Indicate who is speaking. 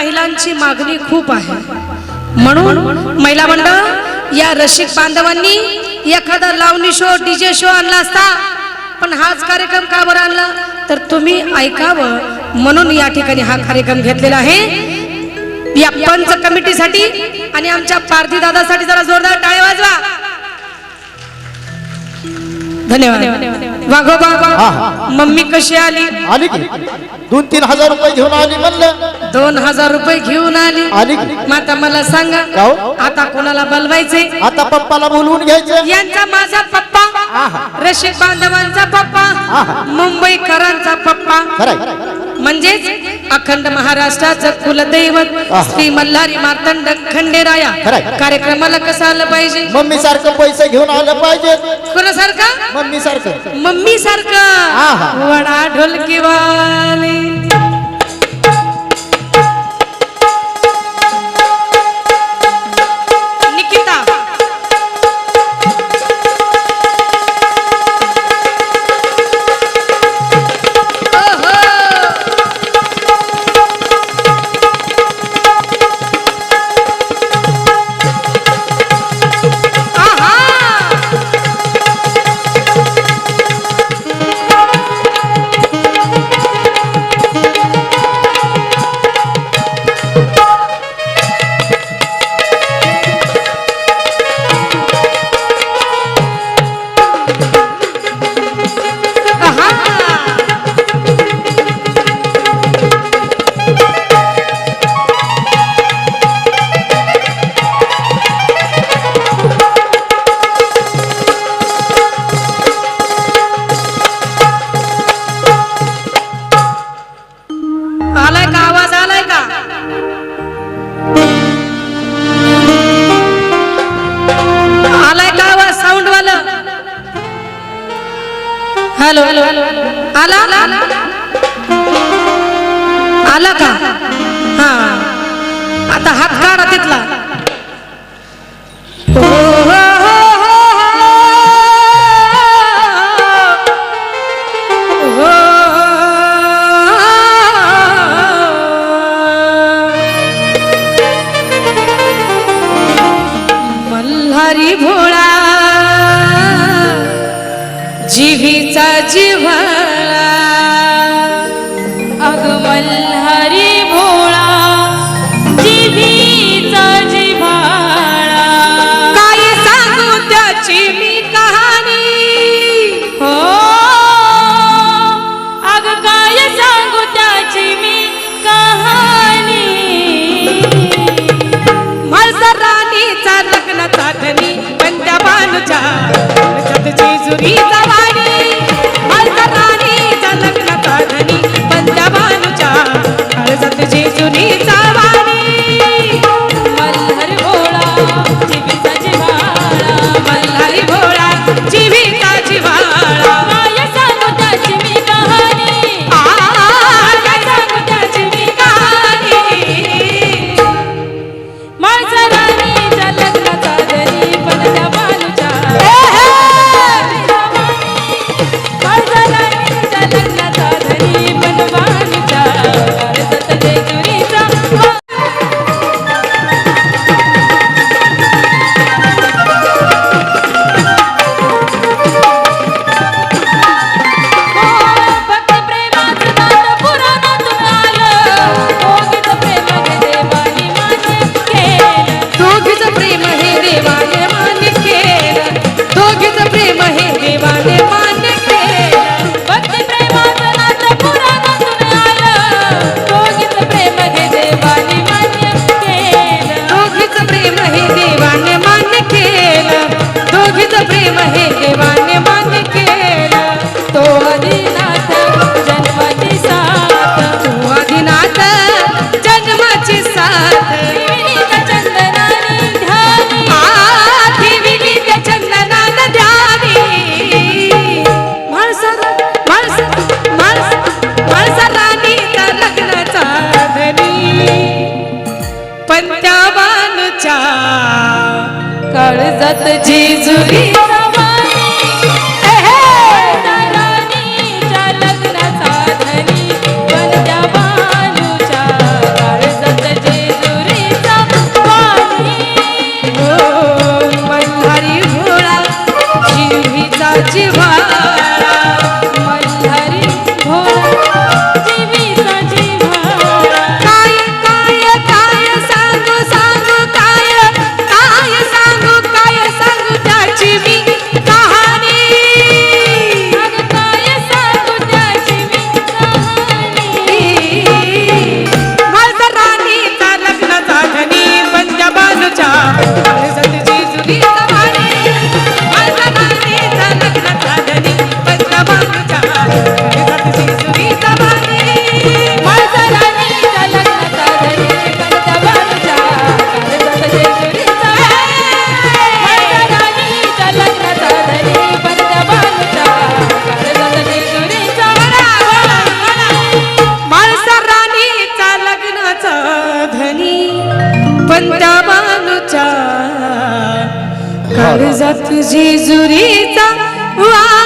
Speaker 1: महिलांची मागणी खूप आहे. म्हणून महिला मंडळ या रसिक बांधवांनी एखादा लावणी शो डीजे शो आणला असता पण हाच कार्यक्रम का बरं आणला? तर तुम्ही ऐकावं म्हणून या ठिकाणी हा कार्यक्रम घेतलेला आहे. या पंच कमिटीसाठी आणि आमच्या पारधी दादासाठी जरा जोरदार टाळे वाजवा. धन्यवाद. वाघोबा. मम्मी कशी आली?
Speaker 2: आली की? दोन तीन हजार रुपये घेऊन आली म्हणलं.
Speaker 1: दोन हजार रुपये घेऊन आली.
Speaker 2: आली की?
Speaker 1: मग आता मला सांगा
Speaker 2: का हो?
Speaker 1: आता कोणाला बोलवायचे
Speaker 2: आता पप्पाला बोलवून घ्यायचं.
Speaker 1: यांचा माझा पप्पा रशीद बांधवांचा पप्पा
Speaker 2: आहा.
Speaker 1: मुंबईकरांचा पप्पा.
Speaker 2: खरंय.
Speaker 1: म्हणजेच अखंड महाराष्ट्राचं कुलदैवत. श्री मल्हारी मार्तंड खंडेराया. कार्यक्रमाला कसं आलं पाहिजे?
Speaker 2: मम्मी सारखं पैसे घेऊन आलं पाहिजे.
Speaker 1: कोणासारखं?
Speaker 2: मम्मी सारखं
Speaker 1: मम्मी सारखं
Speaker 2: आहा.
Speaker 1: वडा ढोलकीवाले निकिता हॅलो. आला? आला का? हा. आता हात काढा तिथला. हो, हो, हो, मल्हारी भोळा जीवीचा जिव्हाळा. अग काळजात Jejuri Realizat zi zurița, va